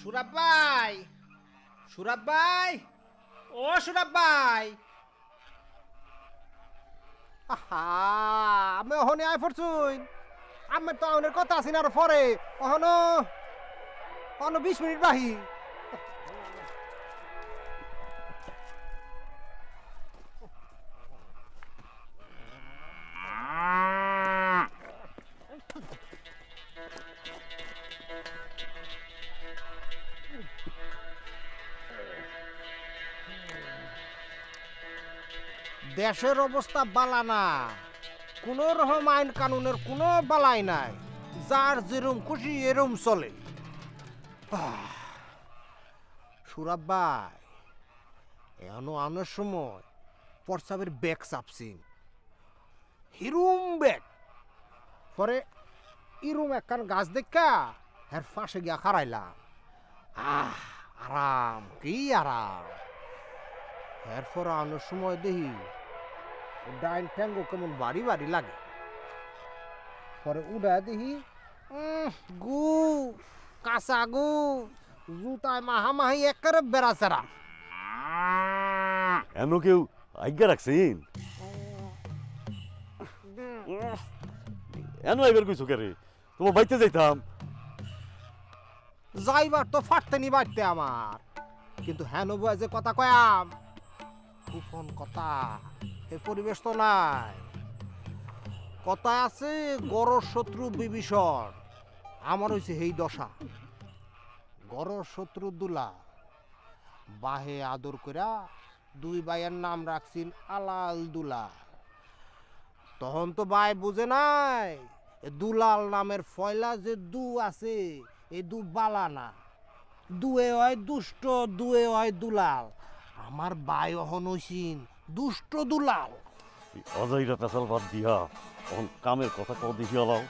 সুরাব ভাই ও সুরাব আমি ওহনে আয় পড়ছুই আমার তো অনেক কথা আছি না আর পরে অহন অন্য বিশ মিনিট বাহি। দেশের অবস্থা বালা না। কোনো রকম আইন কানুনের কোনো বালাই নাই। যার যেরম খুশি এরম চলে। আহ, সুরাব ভাই এখনও আনার সময় পরসাবের ব্যাগ চাপছিন। হিরুম ব্যাগ। পরে ইরুম একখান গাছ দেখা হের ফাঁসে গিয়া খারাইলাম আহ আরাম কি আরাম। এরপর আনার সময় দেখি ডাইন ট্যাঙ্গো কেমন বাড়ি বাড়ি লাগে। পরে উড়া দেখি গু কাঁচা গু জুতায় মাহামাহি একেবারে বেড়াচেরা এমন কেউ আজ্ঞা রাখছেন? এন এবার কইছো কে রে? তোমার বাইতে যাইতাম। যাইবার তো ফাটতে নি বাড়তে আমার। কিন্তু হ্যাঁ নবুয়া যে কথা কয়াম গোপন কথা। এ পরিবেশ তো নাই। কথা আছে, গড় শত্রু বিভীষণ। আমার হইছে এই দশা। গড় শত্রু দুলা। বাহে আদর কইরা দুই ভাইয়ের নাম রাখছিন আলাল দুলা। তখন তো ভাই বুঝে নাই দুলাল নামের ফয়লা যে দু আছে এই দু বালা না। দুয়ে হয় দুষ্ট, দুয়ে হয় দুলাল। আমার বাই অহন হইছিন দুষ্ট দুলাল। অজয়রা পেশাল বাদ দিয়া তখন কামের কথা কও দেখি অলাও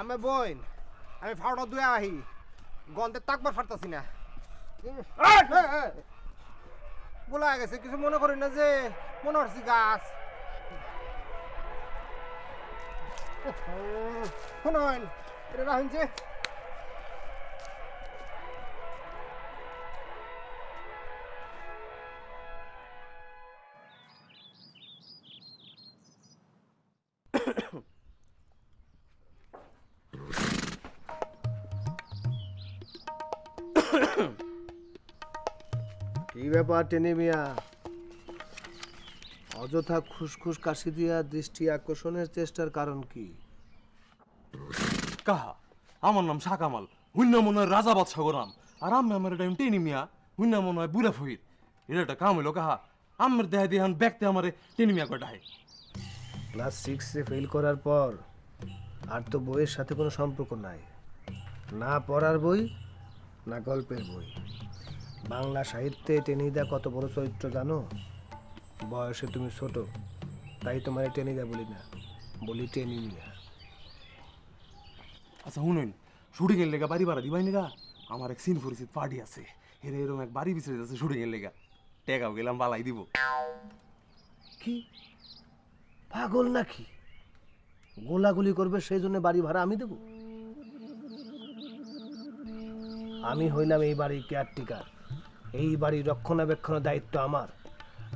আমি বইন আমি ফাউটা দুয়ে আহি। গন্ধে তাকবার ফারতাছি না। বলা গেছে কিছু মনে করি না যে মনে হচ্ছে গাছ। শুনুন এটা রাখুন যে ব্যাপার টেনে মিয়া অযথা খুসখুস কাশি দিয়া দৃষ্টি আকর্ষণের চেষ্টার কারণ কি? কাহা? আমার নাম শাহ কামাল হুন্না মনে হয় রাজা বাদশাহ গোরাম আর আমি আমার টাইম টেনি মিয়া হুন্না মনে হয় বুড়া ফহির এটা একটা কাম হইল কাহা? আমার দেহা দিয়ে ব্যক্তি আমারে টেনি মিয়া কটাহে ক্লাস সিক্সে ফেল করার পর আর তো বইয়ের সাথে কোনো সম্পর্ক নাই। না পড়ার বই না গল্পের বই। বাংলা সাহিত্যে টেনিদা কত বড় চরিত্র জানো? বয়সে তুমি ছোট তাই তোমার টেনিদা বলি না বলি টেনি মিয়া আচ্ছা শুনুন শুটিং এর লেগা বাড়ি ভাড়া দিবাই নিগা আমার এক সিন পরিচিত পার্টি আছে হেরে এরকম এক বাড়ি বিচরে যাচ্ছে শুটিং এর লেগা। টেকাও গেলাম বালাই দিব। কি? পাগল নাকি? গোলাগুলি করবে সেই জন্য বাড়ি ভাড়া আমি দেব? আমি হইলাম এই বাড়ির কেয়ারটেকার এই বাড়ির রক্ষণাবেক্ষণের দায়িত্ব আমার।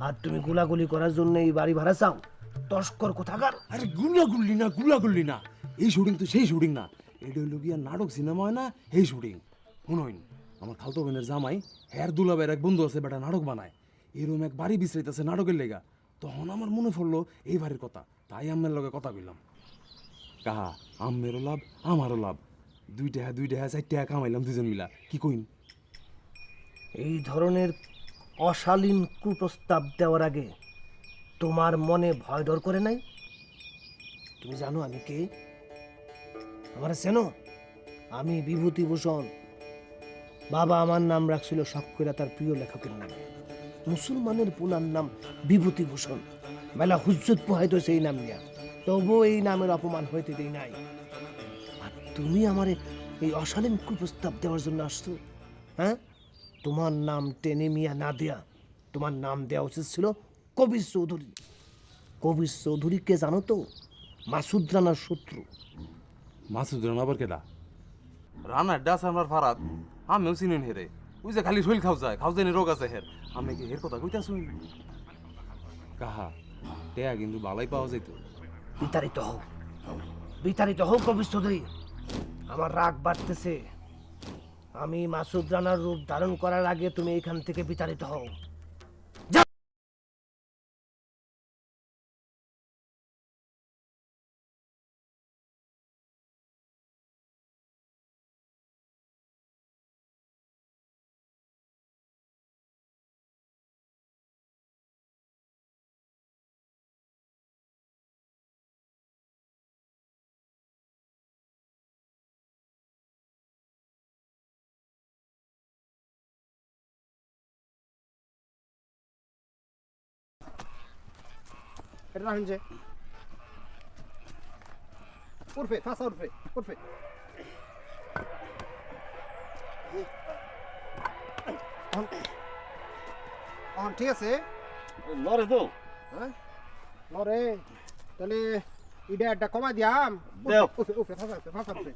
আর তুমি গোলাগুলি করার জন্য এই বাড়ি ভাড়া চাও। তস্কর কোথাকার? আরে গুল্লি না গুল্লি না। এই শুটিং তো সেই শুটিং না। এটা হইল গিয়া নাটক, সিনেমা হয় না এই শুটিং। শুনুন আমার খালতো বোনের জামাই, হ্যার দুলাবের এক বন্ধু আছে, বেটা নাটক বানায়। এরকম এক বাড়ি বিশ্রাইতেছে নাটকের লেগা। তখন আমার মনে পড়ল, এই বাড়ির কথা। তাই আম্মের লগে কথা কইলাম। কাহা, আম্মেরও লাভ, আমারও লাভ। দুই টাকা দুই টাকা চার টাকা কামাইলাম দুজন মিলা। কি কইন? এই ধরনের অশালীন কুপ্রস্তাব দেওয়ার আগে তোমার মনে ভয় ডর করে নাই? তুমি জানো আমি কে? আমার চেনো, আমি বিভূতিভূষণ। বাবা আমার নাম রাখছিল শখকইরা তার প্রিয় লেখকের নাম। মুসলমানের পুনার নাম বিভূতিভূষণ। মেলা হুজ্জত পোহাইতো সেই নাম নিয়া। তবুও এই নামের অপমান হইতে দিই নাই। আর তুমি আমার এই অশালীন কুপ্রস্তাব দেওয়ার জন্য আসছো হ্যাঁ? তোমার নাম টেনে মিয়া না দেয়া। তোমার নাম দেওয়া উচিত ছিল কবির চৌধুরী। কবির চৌধুরীকে জানো তো? মাসুদ রানার শত্রু। মাসুদ রানা আবার কেডা? রানার ডাস আমার ফারাত। আমিও চিনেন হেরে ওই যে খালি শৈল খাও যায় খাও জানি রোগ আছে হের। আমি কি হের কথা কইতা শুন কাহা? টেয়া কিন্তু বালাই পাওয়া যাইতো। বিতাড়িত হোক বিতাড়িত হোক কবির চৌধুরী। আমার রাগ বাড়তেছে। আমি মাসুদ রানার রূপ ধারণ করার আগে তুমি এখান থেকে বিতাড়িত হও। এটা রাখুন যে। থাসা উরফে উরফে। ঠিক আছে। লরে তো। হ্যাঁ? লরে তাহলে ইডা একটা কমাই দিয়াম। উফে উফে ফাঁসা উফে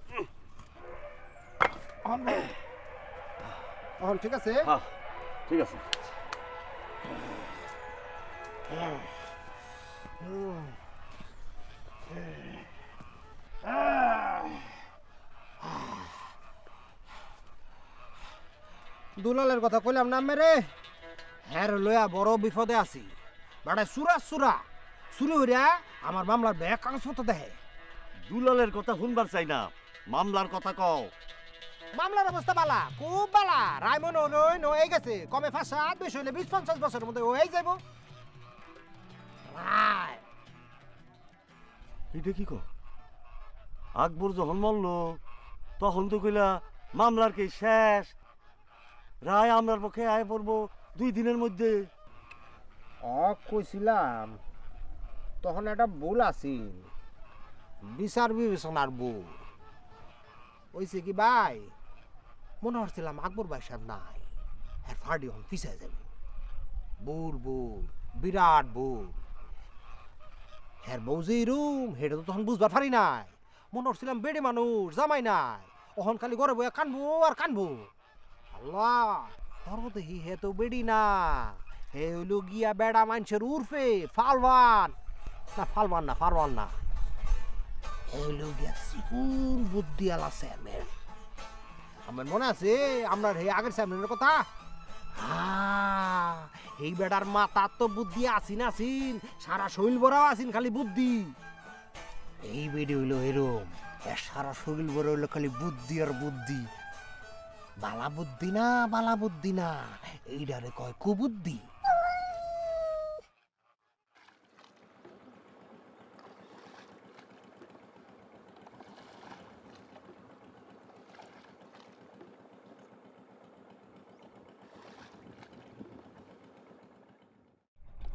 ঠিক আছে। ঠিক আছে। হ্যাঁ দুলালের কথা কইলাম না মেরে হ্যাঁ লইয়া বড় বিপদে আছি। বাড়ায় সুরা সুরা। সুরি হইয়া আমার মামলার কাগজপত্র দেখে। দুলালের কথা শুনবার চাই না। মামলার কথা কও। মামলার অবস্থা বালা খুব বালা। রায়মন নই নই গেছে। কমে ফাঁসা বেশি হইলে বিশ পঞ্চাশ বছরের মধ্যে হয়ে যাব রায় এটা কি কো? আকবর যখন মরল তখন তো কইলা মামলার কি শেষ। রায় আমরার পক্ষে আয় পড়ব দুই দিনের মধ্যে। অ কইছিলাম তখন একটা ভুল আছিল। বিচার বিবেচনার ভুল। ওইছে কি ভাই? মনে হচ্ছিলাম আকবর ভাই সাহেব নাই। হ্যাঁ ফার্ডি হন পিছিয়ে যাবে। বুর বুর বিরাট বুর হ্যাঁ বউ রুম হেটা তো তখন বুঝবার পারি নাই। মনে হচ্ছিলাম বেড়ে মানুষ জামাই নাই। অহন খালি ঘরে বইয়া কানবো আর কানবো। আল্লাহ সর্বদেহি হে তো বেড়ি না। হে হইল গিয়া বেড়া মানুষের উর্ফে ফালবান না ফালবান না ফারবান না। হে গিয়া সিকুন বুদ্ধি আলা স্যামের। আমার মনে আছে আমরা হে আগের স্যামের কথা? আহ, এই বেড়ার মাথার তো বুদ্ধি আসিন আসিন সারা শৈল বড়াও আসিন খালি বুদ্ধি। এই বেডি হইল এরম। এর সারা শরীর বড় হইল খালি বুদ্ধি আর বুদ্ধি। বালা বুদ্ধি না, বালা বুদ্ধি না। এইটারে কয় কুবুদ্ধি?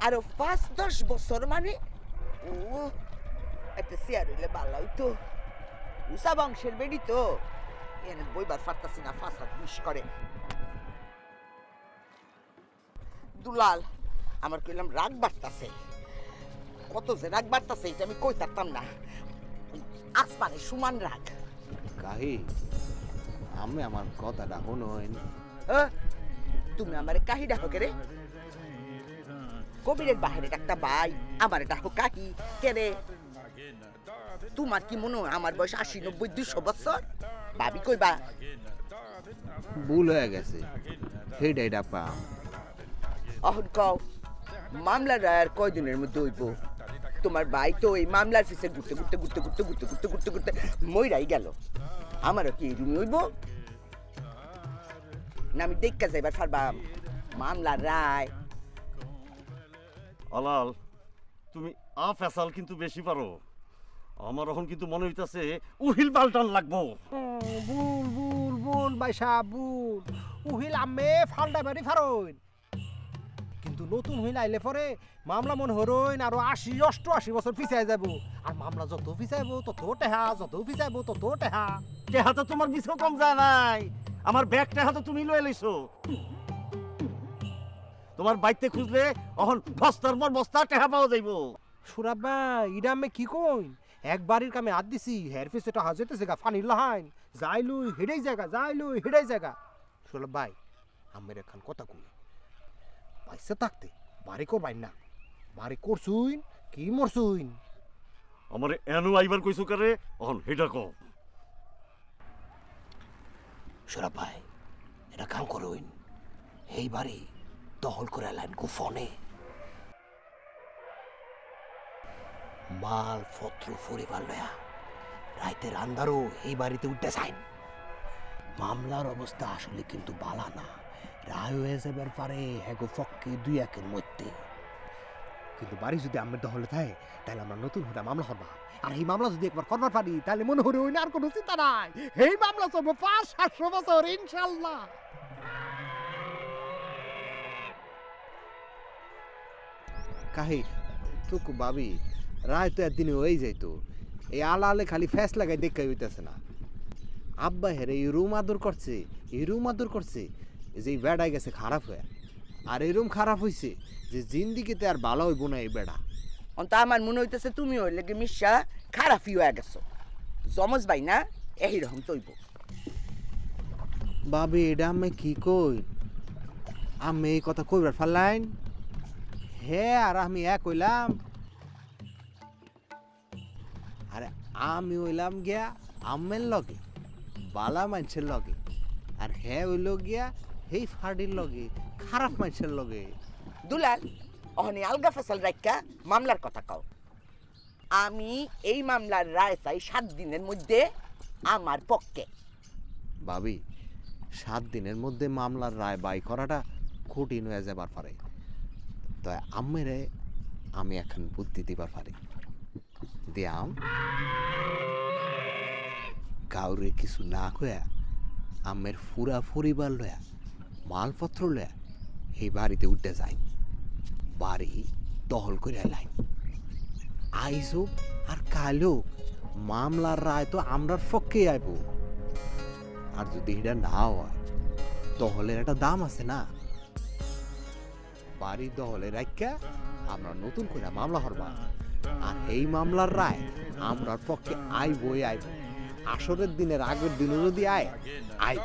আরও পাঁচ দশ বছর মানে ও একটা চেয়ার হইলে ভালো হইতো উষা বংশের বেড়ি তো এনে বইবার পারতাছি না ফাঁসাদ মিস করে। দুলাল আমার কইলাম রাগ বাড়তাছে। কত যে রাগ বাড়তাছে এটা আমি কই থাকতাম না। আসমানে সমান রাগ। কাহি আমি আমার কথাটা শুনুন এ, তুমি আমার কাহি ডাকো কে রে? কবিরের বাহিরে একটা ভাই আমার ডাকো কাহি কে রে? তোমার কি মনে হয় আমার বয়স আশি নব্বই দুশো বছর? ভাবি কইবা। ভুল হয়ে গেছে। সেইটাই ডাপা অহন কও মামলার রায় আর কয়দিনের মধ্যে হইব? তোমার ভাই তো এই মামলার ফিসে ঘুরতে ঘুরতে ঘুরতে ঘুরতে ঘুরতে ঘুরতে ঘুরতে ঘুরতে মইরাই গেল। আমারও কি রুমে হইব? না আমি দেখা যাইবার পারবাম। মামলার রায় আলাল তুমি আ ফেসাল কিন্তু বেশি পারো। আমার এখন কিন্তু মনে হইতাছে উহিল পাল্টান লাগবো। বুল বুল বুল বাইসা বুল। উহিল আম্মে ফান্ডা মারি ফারইন। কিন্তু নতুন হইলে আইলে পরে মামলা মনে হরইন আরও আশি অষ্টআশি বছর পিছাই যাব। আর মামলা যত পিছাইব তত টেহা যত পিছাইব তত টেহা। টেহা তো তোমার বিছেও কম যায় নাই। আমার ব্যাগ টেহা তো তুমি লয়ে লইছো। তোমার বাইতে খুঁজলে অহন বস্তার পর বস্তা টেহা পাওয়া যাইবো। সুরাব ভাই ইডা আমি কি কইন? এক বাড়ির কামে হাত দিছি হের পিছে টাহা যেতেছে গা ফানির লাহাইন। যাইলু হেডেই জায়গা যাইলু হেডেই জায়গা। সুরাব ভাই আমের এখান কথা কই। পাইছে থাকতে বাড়ি করবাই না। বাড়ি করছুইন কি মরছুইন? আমার এনু আইবার কইছো কারে? অহন হেডা কম সুরাব ভাই এটা কাম করুইন। এই বাড়ি দখল করে লাইন গোফনে মাল, পত্র, পরিবার লয়া রাইতের আন্দারও এই বাড়িতে উঠতে চাইন মামলার অবস্থা আসলে কিন্তু বালা না। রায় হয়ে যাবার পারে হ্যাগো ফক্কে দুই একের মধ্যে। কিন্তু বাড়ি যদি আমার দখলে থাকে তাহলে আমরা নতুন হতে মামলা করবা। আর এই মামলা যদি একবার করবার পারি, তাহলে মনে হরে ওই আর কোনো চিন্তা নাই। এই মামলা চলবে পাঁচ, সাতশো বছর, ইনশাল্লাহ। কাহি তোকে ভাবি রায় তো একদিনে হয়ে যাইতো। এই আলা আলে খালি ফ্যাস লাগাই দেখে হইতেছে না। আব্বা হেরে এই রুম আদর করছে এই রুম আদর করছে যে এই বেড়ায় গেছে খারাপ হয়ে। আর এই রুম খারাপ হইছে যে জিন্দিগিতে আর ভালো হইব না এই বেড়া। অন্ত আমার মনে হইতেছে তুমি হইলে কি মিশা খারাপই হয়ে গেছো। জমজ ভাই না এইরকম তৈব বাবে এটা আমি কি কই? আমি এই কথা কইবার ফারলাইন হে আর আমি এক কইলাম আরে আমি হইলাম গিয়া আমের লগে বালা মানুষের লগে আর হে হইল গিয়া সেই ফার্ডির লগে খারাপ মানুষের লগে। দুলাল অহনি আলগা ফসল রাখা মামলার কথা কও। আমি এই মামলার রায় চাই সাত দিনের মধ্যে আমার পক্ষে। ভাবি সাত দিনের মধ্যে মামলার রায় বাই করাটা কঠিন হয়ে যাবার পারে। তাই আমেরে আমি এখন বুদ্ধি দিবার পারি। দিয়াম। কাউরে কিছু না কয়া আমের ফুরা পরিবার লয়া, মালপত্র লয়া, এই বাড়িতে উঠে যাই। বাড়ি দখল করে লাইন আইসো আর কালো মামলার রায় তো আমরার পক্ষে আইব। আর যদি এটা না হয় দহলের একটা দাম আছে না? বাড়ি দহলে রাখা আমরা নতুন করে মামলা হরবা আর এই মামলার রায় আমরার পক্ষে আই বই আইব আসরের দিনের আগের দিনও যদি আয় আয়